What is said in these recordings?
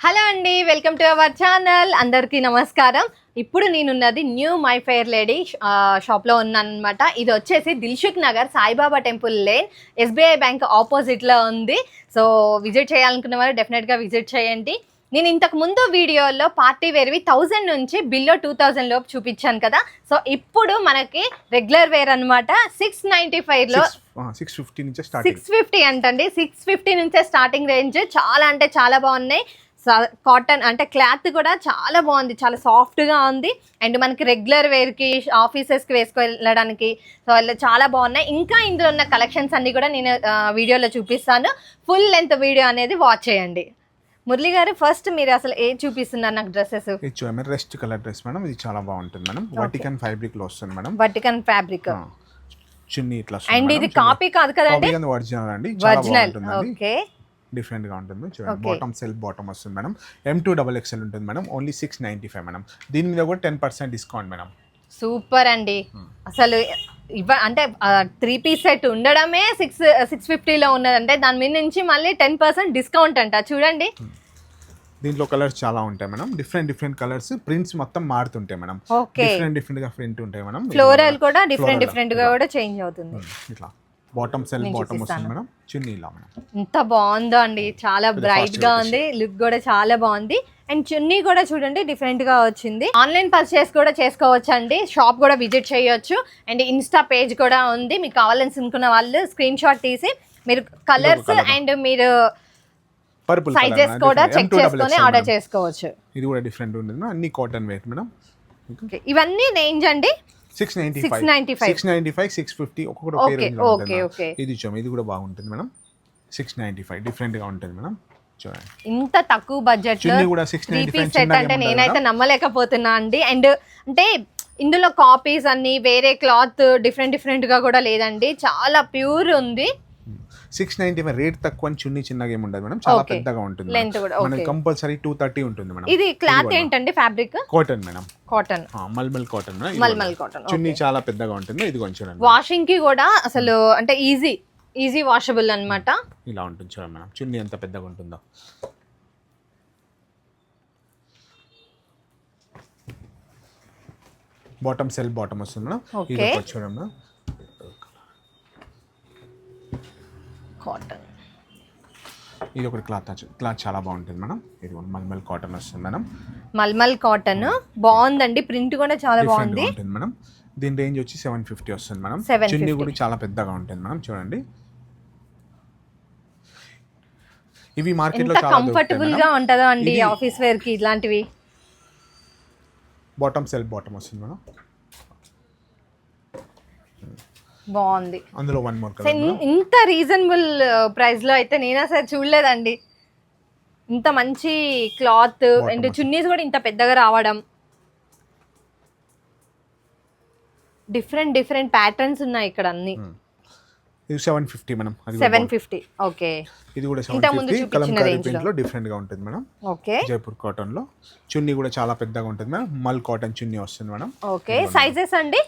Hello అండి welcome to our channel. అందరికీ నమస్కారం. ఇప్పుడు నేనున్నది న్యూ మై ఫెయిర్ లేడీ షాప్లో ఉన్నాను అనమాట ఇది వచ్చేసి Dilsukhnagar Saibaba temple lane. SBI bank ఆపోజిట్లో ఉంది. సో విజిట్ చేయాలనుకున్న వారు డెఫినెట్గా విజిట్ చేయండి. నేను ఇంతకు ముందు వీడియోలో పార్టీ వేర్వి థౌజండ్ నుంచి బిలో టూ థౌజండ్ లోపు చూపించాను కదా. సో ఇప్పుడు మనకి రెగ్యులర్ వేర్ అనమాట సిక్స్ నైంటీ ఫైవ్లో సిక్స్ ఫిఫ్టీ నుంచి సిక్స్ ఫిఫ్టీ అంటండి. సిక్స్ ఫిఫ్టీ నుంచే స్టార్టింగ్ రేంజ్. చాలా అంటే చాలా బాగున్నాయి. కాటన్ అంటే క్లాత్ కూడా చాలా బాగుంది. చాలా సాఫ్ట్గా ఉంది. అండ్ మనకి రెగ్యులర్ వేర్కి ఆఫీసెస్కి వేసుకు వెళ్ళడానికి సో చాలా బాగున్నాయి. ఇంకా ఇందులో ఉన్న కలెక్షన్స్ అన్ని కూడా నేను వీడియోలో చూపిస్తాను. ఫుల్ లెంత్ వీడియో అనేది వాచ్ చేయండి. మురళి గారు ఫస్ట్ మీరు అసలు ఏ చూపిస్తున్నారు నాకు డ్రెస్సెస్ ఇది రెస్ట్ కలర్ డ్రెస్ మేడం. ఇది చాలా బాగుంటుంది మేడం. వర్టికన్ ఫ్యాబ్రిక్లో వస్తుంది మేడం. వర్టికన్ ఫ్యాబ్రిక్ చున్నీ ఇట్లా అండ్ ఇది కాపీ కాదు కదండి? ఒరిజినల్ అండి. ఒరిజినల్ ఓకే డిఫరెంట్గా ఉంటుంది. చూడండి. బాటమ్ సెల్ఫ్ బాటమ్ వస్తుంది madam. M two double XL ఉంటుంది madam. Only six ninety five madam. దీని మీద కూడా ten percent discount madam. Super అండి. అసలు ఇవ అంటే త్రీ పీస్ సెట్ ఉండడమే సిక్స్ సిక్స్ ఫిఫ్టీలో ఉన్నదంటే దాని మీద నుంచి మళ్ళీ టెన్ పర్సెంట్ డిస్కౌంట్ అంట. చూడండి. దీంట్లో కలర్స్ చాలా ఉంటాయి madam. Different different colours prints మొత్తం మారుతుంటాయి మేడం. డిఫరెంట్ డిఫరెంట్గా ప్రింట్ ఉంటాయి మేడం. ఫ్లోరల్ కూడా డిఫరెంట్. డిఫరెంట్గా కూడా చేంజ్ అవుతుంది. ఇట్లా. బాటమ్ నేను బాటమ్. వస్తుంది మేడం. చున్నీ ఇలా మేడం. ఎంత బాగుందో అండి. చాలా ఇది బ్రైట్గా ఉంది. లుక్ కూడా చాలా బాగుంది. అండ్ చున్నీ కూడా చూడండి డిఫరెంట్గా వచ్చింది. ఆన్లైన్ పర్చేస్ కూడా చేసుకోవచ్చు అండి షాప్ కూడా విజిట్ చేయొచ్చు. అండ్ ఇన్స్టా పేజ్ కూడా ఉంది. మీకు కావాలని అనుకున్న వాళ్ళు స్క్రీన్ షాట్ తీసి మీరు కలర్స్. అండ్ మీరు పర్పుల్ సైజెస్ కూడా చెక్ చేసుకొని ఆర్డర్ చేసుకోవచ్చు. ఇది కూడా డిఫరెంట్ ఉంటుంది. అన్ని కాటన్ వేర్ మేడం. ఇవన్నీ రేంజ్ అండి. Six ninety five 695. Six ninety five six fifty ఒక్కొక్కటి ఒకే range లో ఉంటుంది okay, మేడం. okay. ఇది చూడండి ఇది కూడా బాగుంటుంది మేడం. సిక్స్ నైన్టీ ఫైవ్ డిఫరెంట్గా ఉంటుంది మేడం. చూడండి. ఇంత తక్కువ బడ్జెట్లో కూడా సిక్స్ నైన్టీ ఫైవ్ సెట్ అంటే నేనైతే నమ్మలేకపోతున్నా అండి. అండ్ అంటే ఇందులో కాపీస్ అన్ని వేరే క్లాత్ డిఫరెంట్ డిఫరెంట్గా కూడా లేదండి. చాలా ప్యూర్ ఉంది. సిక్స్ నైన్టీ ఫైవ్ రేట్ తక్కువ అని చున్నీ చిన్నగా ఏమి ఉండదు మేడం. చాలా. పెద్దగా ఉంటుంది మనకి. కంపల్సరీ టూ థర్టీ ఉంటుంది మేడం. ఇది క్లాత్ ఏంటండి fabric cotton madam. Cotton mulmul cotton mulmul. Cotton చున్నీ చాలా పెద్దగా ఉంటుంది. ఇది కొంచెం వాషింగ్కి కూడా అసలు అంటే ఈజీ ఈజీ వాషబుల్ అన్నమాట. ఇలా ఉంటుంది చూడండి మేడం. చున్నీ ఎంత పెద్దగా ఉంటుందో. బాటమ్ సెల్ బాటమ్ వస్తుంది మేడం. ఇది చూడండి మేడం. కాటన్ ఇది ఒకటి క్లాత్ క్లాత్ చాలా బాగుంటుంది మేడం. ఇది మల్మల్ కాటన్ వస్తుంది మేడం. మల్మల్ కాటన్ బాగుందండి. ప్రింట్ కూడా చాలా బాగుంది. ఉంటుంది మేడం. దీని రేంజ్ వచ్చి సెవెన్ ఫిఫ్టీ వస్తుంది మేడం. 750. చున్నీ కూడా చాలా పెద్దగా ఉంటుంది మేడం. చూడండి. ఇవి మార్కెట్లో చాలా కంఫర్టబుల్గా ఉంటుందో అండి ఆఫీస్ వేర్కి ఇలాంటివి బాటమ్ సెల్ బాటమ్ వస్తుంది మేడం. బాగుంది. అందులో వన్ మోర్ ఇంత రీజనబుల్ ప్రైస్లో అయితే నేను అసలు చూడలేదండి. ఇంత మంచి క్లాత్ అండ్ చున్నీస్ కూడా ఇంత పెద్దగా రావడం. డిఫరెంట్ డిఫరెంట్ ప్యాటర్న్స్ ఉన్నాయి ఇక్కడ అన్ని. ఇది సెవెన్ ఫిఫ్టీ మేడం కూడా సెవెన్ ఫిఫ్టీ ఓకే ఇది కూడా సెవెన్ ఫిఫ్టీ కలంకారీ ప్రింట్లో. డిఫరెంట్గా ఉంటుంది మేడం ఓకే జైపూర్ కాటన్లో చున్నీ కూడా చాలా పెద్దగా ఉంటుంది మేడం మల్ కాటన్ చున్నీ వస్తుంది మేడం ఓకే సైజెస్ అండి?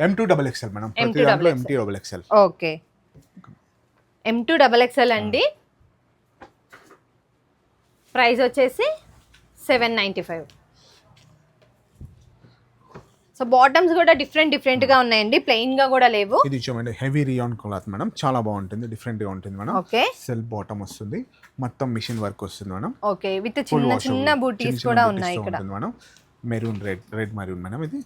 M two double XL madam M2 ప్రతి దాంట్లో double M two double XL okay. M two double XL అండి. ప్రైస్ వచ్చేసి seven ninety five. So bottoms కూడా డిఫరెంట్ డిఫరెంట్గా ఉన్నాయండి. ప్లెయిన్గా కూడా లేవు. ఇది చూడండి హెవీ రియాన్ క్లాత్ మేడం. చాలా బాగుంటుంది డిఫరెంట్గా ఉంటుంది మేడం. ఓకే. సెల్ఫ్ బాటమ్ వస్తుంది. మొత్తం మిషన్ వర్క్ వస్తుంది మేడం. ఓకే. విత్ చిన్న. చిన్న బూటీస్ కూడా ఉన్నాయి ఇక్కడ. Madam. Maroon red red maroon madam ఇది.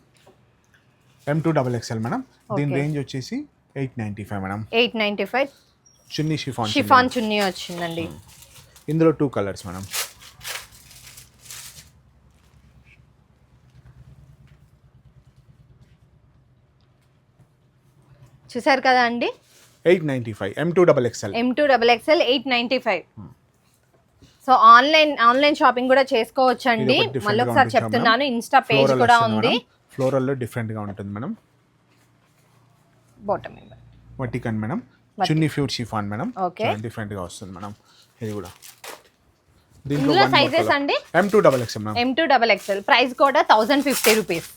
M two double XL madam దీని. రేంజ్ వచ్చేసి eight ninety five madam eight ninety five చున్నీ. షిఫాన్ షిఫాన్ చున్నీ వచ్చిందండి. ఇందులో టూ కలర్స్ మేడం చూసారు కదా అండి? Eight ninety five M two double XL M two double XL eight ninety five so online online shopping కూడా చేసుకోవచ్చు అండి ఇది ఒకటి different మళ్ళీ ఒకసారి చెప్తున్నాను. ఇన్స్టా పేజ్ కూడా ఉంది. మేడం. Floral లో డిఫరెంట్గా ఉంటుంది మేడం. బాటమ్ వటికన్ మేడం. చున్నీ ఫ్యూట్ షిఫాన్ మేడం. Okay. డిఫరెంట్గా వస్తుంది మేడం. ఇది కూడా. ఇందులో sizes అండి? M two double XL M two double XL price కూడా thousand fifty rupees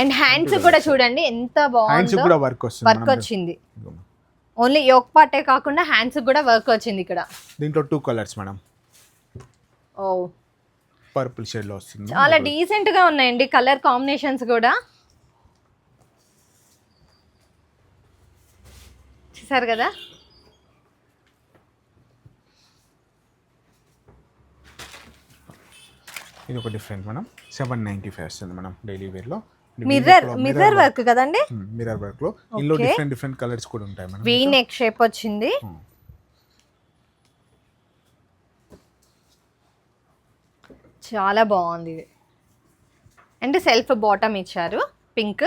and hands కూడా చూడండి ఎంత హ్యాండ్స్ బాగుందో కూడా వర్క్ వస్తుంది వర్క్ మేడం. వచ్చింది. ఇదిగో మేడం. ఓన్లీ యోక్ పార్టే కాకుండా హ్యాండ్స్ కూడా వర్క్ వచ్చింది ఇక్కడ. దీంట్లో టూ కలర్స్ మేడం. ఓ పర్పుల్ షేడ్లో వస్తుంది. చాలా డీసెంట్గా ఉన్నాయండి కలర్ కాంబినేషన్స్ కూడా. చూసారు కదా? ఇది ఒక different madam. Seven ninety five వస్తుంది మేడం డైలీ వేర్లో మిర్రర్ మిర్రర్ వర్క్ కదండి? మిర్రర్ వర్క్లో. ఇందులో. డిఫరెంట్ డిఫరెంట్ కలర్స్ కూడా ఉంటాయి మేడం. వీ నెక్ షేప్ వచ్చింది. చాలా బాగుంది ఇది. అండ్ సెల్ఫ్ బాటమ్ ఇచ్చారు పింక్.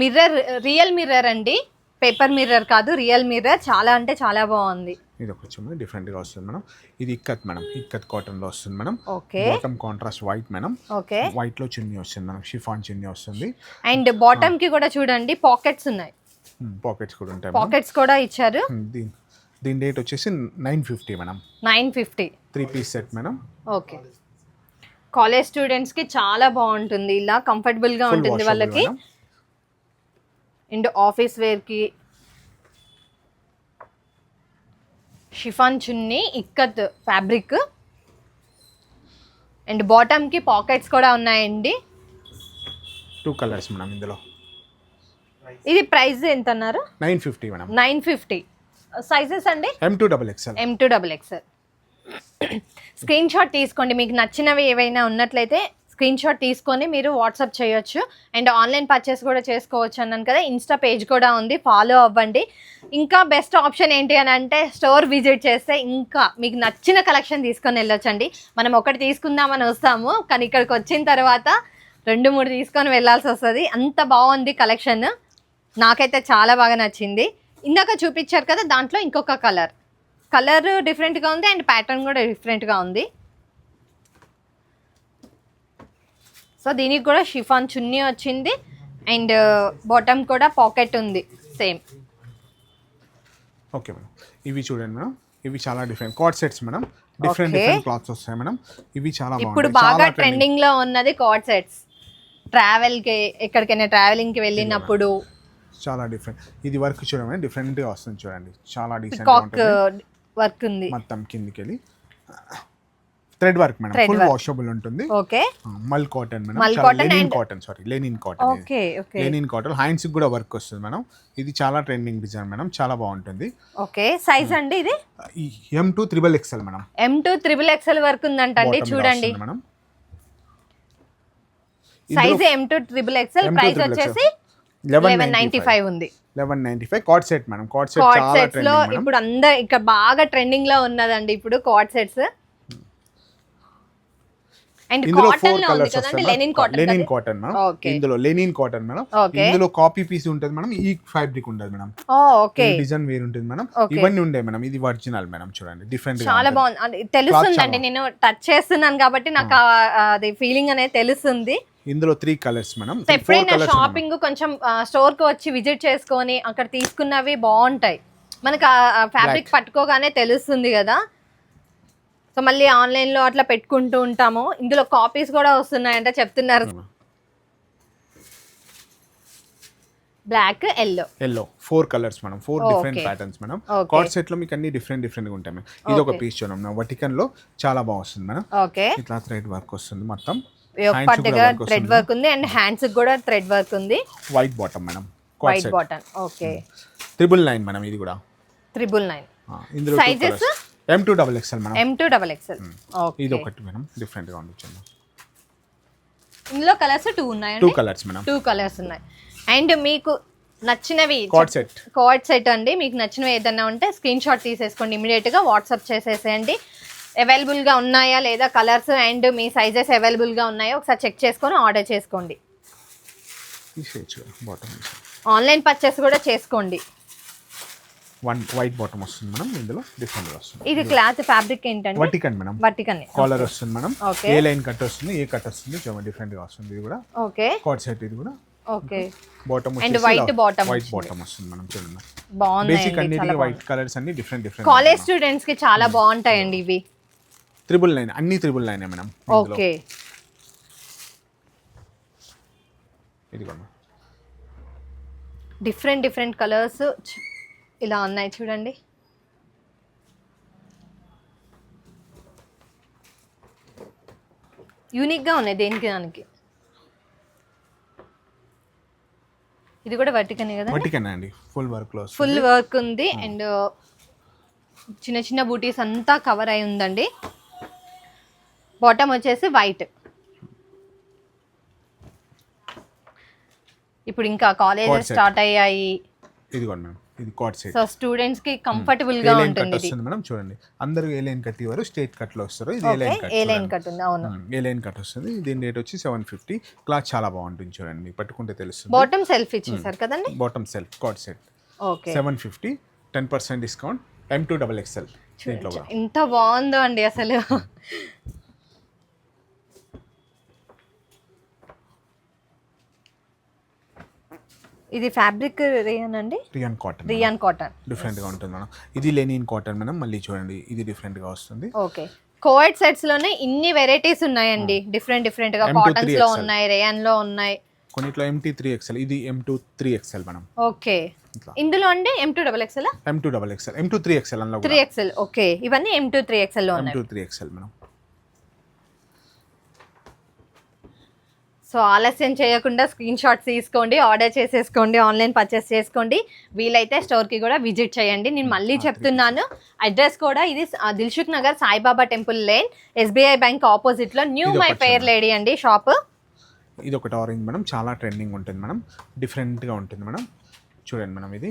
మిర్రర్ రియల్ మిర్రర్ అండి. పేపర్ మిర్రర్ కాదు రియల్ మిర్రర్. చాలా అంటే చాలా బాగుంది. ఇది ఒక వచ్చి డిఫరెంట్గా వస్తుంది మేడం. ఇది ఇక్కత్ మేడం ఇక్కత్ కాటన్లో వస్తుంది madam. Okay. Bottom contrast white madam. Okay. వైట్లో చున్నీ వస్తుంది మేడం షిఫాన్ చున్నీ వస్తుంది. అండ్ బాటమ్కి కూడా చూడండి పాకెట్స్ ఉన్నాయి. పాకెట్స్ కూడా ఉంటాయి పాకెట్స్ కూడా ఇచ్చారు. దీని రేట్ వచ్చేసి nine fifty madam. Nine fifty. Three piece set madam. Okay. College స్టూడెంట్స్కి చాలా బాగుంటుంది. ఇలా కంఫర్టబుల్గా ఉంటుంది వాళ్ళకి. అండ్ ఆఫీస్ వేర్కి chiffon chunni ikat fabric and బాటమ్కి పాకెట్స్ కూడా ఉన్నాయండి. టూ కలర్స్ మేడం ఇందులో. ఇది ప్రైస్ ఎంత అన్నారు? Nine fifty madam. Nine fifty. Sizes అండి? M two double XL M two double XL screenshot తీసుకోండి. మీకు నచ్చినవి ఏవైనా ఉన్నట్లయితే స్క్రీన్ షాట్ తీసుకొని మీరు వాట్సాప్ చేయొచ్చు. అండ్ ఆన్లైన్ పర్చేస్ కూడా చేసుకోవచ్చు అన్నాను కదా. ఇన్స్టా పేజ్ కూడా ఉంది. ఫాలో అవ్వండి. ఇంకా బెస్ట్ ఆప్షన్ ఏంటి అని అంటే స్టోర్ విజిట్ చేస్తే ఇంకా మీకు నచ్చిన కలెక్షన్ తీసుకొని వెళ్ళొచ్చండి. మనం ఒకటి తీసుకుందామని వస్తాము. కానీ ఇక్కడికి వచ్చిన తర్వాత రెండు మూడు తీసుకొని వెళ్ళాల్సి వస్తుంది. అంత బాగుంది కలెక్షన్ నాకైతే చాలా బాగా నచ్చింది. ఇందాక చూపించారు కదా దాంట్లో ఇంకొక కలర్. కలర్ డిఫరెంట్గా ఉంది అండ్ ప్యాటర్న్ కూడా డిఫరెంట్గా ఉంది. సో దీనికి కూడా షిఫాన్ చున్నీ వచ్చింది అండ్ బాటమ్ కూడా పాకెట్ ఉంది సేమ్. Okay madam. ఇవి చూడండి మేడం. ఇవి చాలా different. Co-ord sets madam. Different. Different clothes వస్తాయి మేడం. ఇవి చాలా ఇప్పుడు బాగా ట్రెండింగ్లో ఉన్నది కార్డ్ సెట్స్ ట్రావెల్కి ఎక్కడికైనా ట్రావెలింగ్కి వెళ్ళినప్పుడు చాలా డిఫరెంట్ ఇది వర్క్ చూడండి డిఫరెంట్గా వస్తుంది చూడండి. చాలా ఉంటుంది. వర్క్ ఉంది. మొత్తం కిందికి వెళ్ళి thread work madam full. Washable ఉంటుంది. Okay. Mul cotton madam. Linen cotton sorry linen cotton okay okay linen cotton hands కూడా వర్క్ వస్తుంది మేడం. ఇది చాలా ట్రెండింగ్ డిజైన్ మేడం. చాలా బాగుంటుంది. ఓకే సైజ్ అండి ఇది? M two triple XL madam. M two triple XL work ఉందంటండి చూడండి. Madam. Size M two triple XL M2 price. వచ్చేసి లెవెన్ నైన్టీ ఫైవ్. ఉంది. Eleven ninety five. Set madam set సెట్స్లో ఇప్పుడు అందరు ఇక్కడ బాగా ట్రెండింగ్లో ఉన్నదండి ఇప్పుడు కార్డ్ సెట్స్ అండ్ ఇందులో ఫోర్ కలర్స్ వస్తాయి linen cotton linen cotton madam. ఇందులో లెనిన్ కాటన్ మేడం. ఇందులో కాపీ పీస్ ఉంటుంది మేడం ఈ ఫ్యాబ్రిక్ ఉంటుంది మేడం ఓకే డిజైన్ వేరు ఉంటుంది మేడం. ఇవన్నీ ఉండే మేడం ఇది ఒరిజినల్ మేడం చూడండి డిఫరెంట్ చాలా బాగుంది. తెలుస్తుందండి నేను టచ్ చేస్తున్నాను కాబట్టి నాకు అది ఫీలింగ్ అనేది తెలుస్తుంది. ఇందులో త్రీ కలర్స్ మేడం ఎప్పుడైనా షాపింగ్ కొంచెం స్టోర్కి వచ్చి విజిట్ చేసుకొని అక్కడ తీసుకున్నవి బాగుంటాయి. మనకు ఫ్యాబ్రిక్ పట్టుకోగానే తెలుస్తుంది కదా. సో మళ్ళీ ఆన్లైన్లో అట్లా పెట్టుకుంటూ ఉంటాము. ఇందులో కాపీస్ కూడా వస్తున్నాయంట చెప్తున్నారు. Black yellow yellow four colours madam four different. Patterns madam. Co-ord సెట్లో మీకు అన్ని డిఫరెంట్ డిఫరెంట్గా ఉంటాయి మేడం ఇది ఒక. పీస్ చూడండి వటికన్లో చాలా బాగా వస్తుంది మేడం ఓకే ఇట్లా థ్రెడ్ వర్క్ వస్తుంది మొత్తం. పట్టుగా థ్రెడ్. వర్క్ ఉంది. అండ్ హ్యాండ్స్ కూడా థ్రెడ్ వర్క్ ఉంది. White bottom madam white bottom okay triple nine madam ఇది కూడా. త్రిబుల్ నైన్ ఆ, ఇందులో Sizes? M two double XL madam M two double XL ఇది ఓకే ఒకటి మేడం డిఫరెంట్గా ఉండొచ్చు ఇందులో కలర్స్ టూ టూ ఉన్నాయండి కలర్స్ మేడం టూ కలర్స్ ఉన్నాయి. అండ్ మీకు నచ్చినవి కార్డ్ సెట్ కార్డ్ సెట్ అండి. మీకు నచ్చినవి ఏదైనా ఉంటే స్క్రీన్ షాట్ తీసేసుకోండి ఇమీడియట్గా వాట్సాప్ చేసేసేయండి. అవైలబుల్గా ఉన్నాయా లేదా కలర్స్ అండ్ మీ సైజెస్ అవైలబుల్గా ఉన్నాయో? ఒకసారి చెక్ చేసుకొని ఆర్డర్ చేసుకోండి. బాటమ్ ఆన్లైన్ పర్చేస్ కూడా చేసుకోండి. వన్ వైట్ బాటమ్ వస్తుంది మేడం ఇందులో డిఫరెంట్ వస్తుంది. ఇది క్లాత్ ఫ్యాబ్రిక్ ఏంటండి? వటికన్ మేడం. వట్టికనే కాలర్ వస్తుంది మేడం. ఏ లైన్ కట్ వస్తుంది ఏ కట్ వస్తుంది చూడండి డిఫరెంట్గా వస్తుంది ఇది కూడా. ఓకే. కార్డ్ సెట్ ఇది కూడా. Okay. Bottom And white bottom white. Bottom వస్తుంది మనం చూడండి. బేసిక్ బాగున్నాయండి అన్నిటికీ చాలా వైట్ కలర్స్ అన్ని డిఫరెంట్ డిఫరెంట్ కాలేజ్ స్టూడెంట్స్కి చాలా బాగుంటాయండి ఇవి. త్రిబుల్ నైన్ అన్ని triple nine madam. Okay. Different different colours ఇలా ఉన్నాయి చూడండి. యూనిక్గా ఉన్నాయి దేనికి దానికి? ఇది కూడా వర్టికనే కదా? వటికన్ అండి. ఫుల్ వర్క్లో ఫుల్ వర్క్ ఉంది అండ్ చిన్న చిన్న బూటీస్ అంతా కవర్ అయి ఉందండి. బాటమ్ వచ్చేసి వైట్. ఇప్పుడు ఇంకా కాలేజెస్. స్టార్ట్ అయ్యాయి. ఇదిగోండి మేడం ఇది కాట్ సెట్ సో స్టూడెంట్స్కి కంఫర్టబుల్గా ఉంటుంది ఇది. మేడం చూడండి. అందరూ ఏ లైన్ కట్ ఇవ్వరు స్ట్రేట్ కట్లో వస్తారు. ఇది A line cut A line cut ఉంది అవును. ఏ లైన్ కట్ వస్తుంది. దీని రేట్ వచ్చి సెవెన్ ఫిఫ్టీ క్లాత్ చాలా బాగుంటుంది చూడండి మీకు పట్టుకుంటే తెలుస్తుంది. బాటమ్ సెల్ఫ్ ఇచ్చేసారు కదండి? Bottom self co-ord set okay. Seven fifty ten percent discount M two double XL ఎంత బాగుందో అండి అసలు. ఇది ఫ్యాబ్రిక్ రేయన్ అండి? రియాన్ కాటన్ రియాన్ కాటన్ డిఫరెంట్గా ఉంటుంది మేడం ఇది లెనిన్ కాటన్ మేడం మళ్ళీ చూడండి ఇది డిఫరెంట్గా వస్తుంది. ఓకే కోవైట్ సెట్స్లోనే ఇన్ని వెరైటీస్ ఉన్నాయండి. డిఫరెంట్ డిఫరెంట్గా M2 కాటన్స్లో 3XL. ఉన్నాయి రేయన్లో ఉన్నాయి. కొన్నిట్లో ఎంటీ త్రీ ఎక్స్ఎల్ ఇది M two three XL madam okay ఇందులో అండి M two double XL M two double XL M two three XL three XL okay ఇవన్నీ ఎం టూ త్రీ ఎక్స్ఎల్లో ఎం ఉన్నాయి. Two three XL madam so ఆలస్యం చేయకుండా screen shots తీసుకోండి order చేసేసుకోండి online purchase చేసుకోండి. వీలైతే స్టోర్కి కూడా విజిట్ చేయండి. నేను మళ్ళీ చెప్తున్నాను అడ్రస్ కూడా ఇది Dilsukhnagar Saibaba temple lane SBI bank ఆపోజిట్లో న్యూ మై ఫెయిర్ లేడీ అండి షాప్. ఇది ఒకటి ఆరెంజ్ మేడం చాలా ట్రెండింగ్ ఉంటుంది మేడం డిఫరెంట్గా ఉంటుంది మేడం. చూడండి మేడం ఇది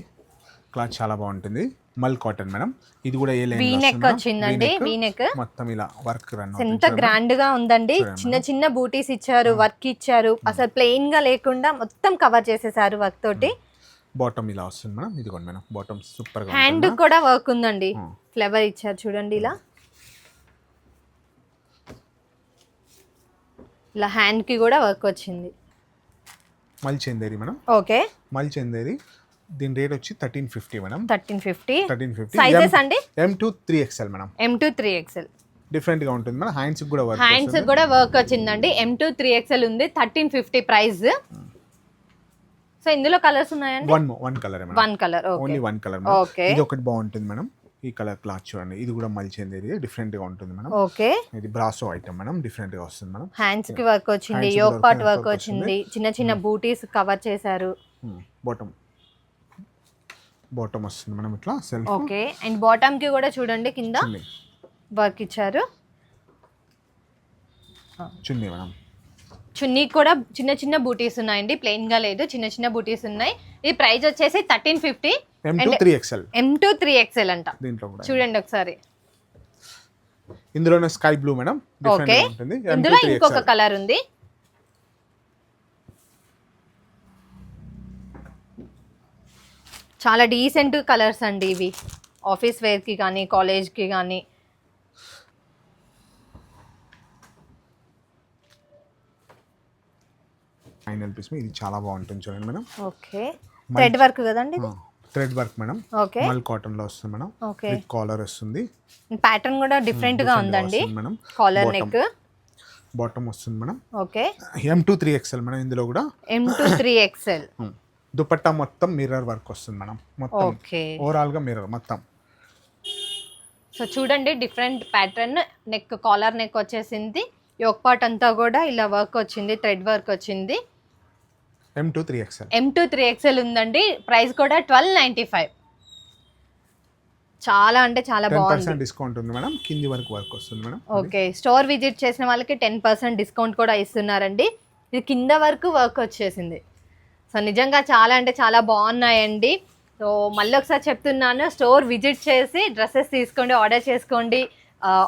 క్లాత్ చాలా బాగుంటుంది. మల్ కాటన్ మేడం. ఇది కూడా ఏ నెక్ వచ్చిందండి వీ నెక్ మొత్తం ఇలా వర్క్ రన్ ఎంత గ్రాండ్గా ఉందండి. చిన్న చిన్న బూటీస్ ఇచ్చారు వర్క్ ఇచ్చారు. అసలు ప్లెయిన్గా లేకుండా మొత్తం కవర్ చేసేసారు వర్క్ తోటి. బాటమ్ ఇలా వస్తుంది మేడం. ఇదిగోండి మేడం. బాటమ్ సూపర్గా హ్యాండ్ కూడా వర్క్ ఉందండి. ఫ్లవర్ ఇచ్చారు చూడండి ఇలా. ఇలా హ్యాండ్కి కూడా వర్క్ వచ్చింది. మల్ చందేరి మేడం. ఓకే మల్ చందేరి దీని రేట్ వచ్చి thirteen fifty madam thirteen fifty thirteen fifty sizes అండి? M two three XL madam M two three XL డిఫరెంట్గా ఉంటుంది మేడం హ్యాండ్స్ కూడా వర్క్ హ్యాండ్స్ కూడా వర్క్ వచ్చిందండి. ఎం టూ త్రీ ఎక్స్ఎల్ ఉంది. థర్టీన్ ఫిఫ్టీ ప్రైస్ సో ఇందులో colours ఉన్నాయండి? One one colour madam one colour okay only one colour Okay. ఇది ఒకటి బాగుంటుంది మేడం ఈ కలర్ క్లాత్ చూడండి. ఇది కూడా మల్చింది ఇది డిఫరెంట్గా ఉంటుంది మేడం ఓకే ఇది బ్రాసో ఐటమ్ మేడం డిఫరెంట్గా వస్తుంది మేడం హ్యాండ్స్కి వర్క్ వచ్చింది. Hands కి యోగ్ work, పార్ట్ వర్క్ వచ్చింది. చిన్న చిన్న బూటీస్ కవర్ చేశారు. బాటమ్ బాటమ్ వస్తుంది మేడం ఇట్లా సెల్ఫ్. ఓకే అండ్ బాటమ్కి కూడా చూడండి కింద వర్క్ ఇచ్చారు. చున్నీ మేడం. చున్నీ కూడా చిన్న చిన్న బూటీస్ ఉన్నాయండి ప్లెయిన్గా లేదు చిన్న చిన్న బూటీస్ ఉన్నాయి. ఇది ప్రైస్ వచ్చేసి thirteen fifty. M two three XL M two three XL అంట. దీంట్లో కూడా. చూడండి ఒకసారి. ఇందులోనే sky blue madam different okay ఇందులో ఇంకొక కలర్ ఉంది. చాలా డీసెంట్ కలర్స్ అండి ఇవి. ఆఫీస్ వేర్కి కానీ కాలేజ్కి కానీ ఫైనల్ పీస్ ఇది చాలా బాగుంటుంది చూడండి మేడం. ఓకే. థ్రెడ్ వర్క్ కదండి థ్రెడ్ వర్క్ మేడం. ఓకే. మల్ కాటన్లో వస్తుంది మేడం. ఓకే. కాలర్ వస్తుంది. ప్యాటర్న్ కూడా డిఫరెంట్గా ఉందండి. మేడం. కాలర్. నెక్ బాటమ్ వస్తుంది madam. Okay. M two three XL madam ఇందులో కూడా. M two three XL Hmm. Dupatta మొత్తం మిర్రర్ వర్క్ వస్తుంది మేడం. మొత్తం ఓకే. ఓవరాల్గా మిర్రర్ మొత్తం. సో చూడండి different pattern neck collar neck వచ్చేసింది. యోక్ పార్ట్ అంతా కూడా ఇలా వర్క్ వచ్చింది థ్రెడ్ వర్క్ వచ్చింది. M two three XL M two three XL ఉందండి. ప్రైస్ కూడా ట్వెల్వ్ నైంటీ ఫైవ్ చాలా అంటే చాలా బాగుంది. డిస్కౌంట్ ఉంది మేడం. కింది వరకు వర్క్ వస్తుంది మేడం. ఓకే. స్టోర్ విజిట్ చేసిన వాళ్ళకి టెన్ పర్సెంట్ డిస్కౌంట్ కూడా ఇస్తున్నారండి. ఇది కింద వరకు వర్క్ వచ్చేసింది. సో నిజంగా చాలా అంటే చాలా బాగున్నాయండి. సో మళ్ళీ ఒకసారి చెప్తున్నాను స్టోర్ విజిట్ చేసి డ్రెస్సెస్ తీసుకోండి ఆర్డర్ చేసుకోండి.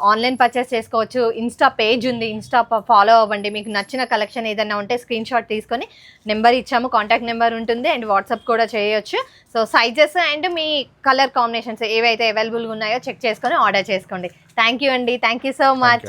ఆన్లైన్ పర్చేస్ చేసుకోవచ్చు. ఇన్స్టా పేజ్ ఉంది ఇన్స్టా ఫాలో అవ్వండి. మీకు నచ్చిన కలెక్షన్ ఏదైనా ఉంటే స్క్రీన్ షాట్ తీసుకొని నెంబర్ ఇచ్చాము కాంటాక్ట్ నెంబర్ ఉంటుంది అండ్ వాట్సాప్ కూడా చేయొచ్చు. సో సైజెస్ అండ్ మీ కలర్ కాంబినేషన్స్ ఏవైతే అవైలబుల్గా ఉన్నాయో చెక్ చేసుకొని ఆర్డర్ చేసుకోండి. థ్యాంక్ యూ అండి. Thank you so much.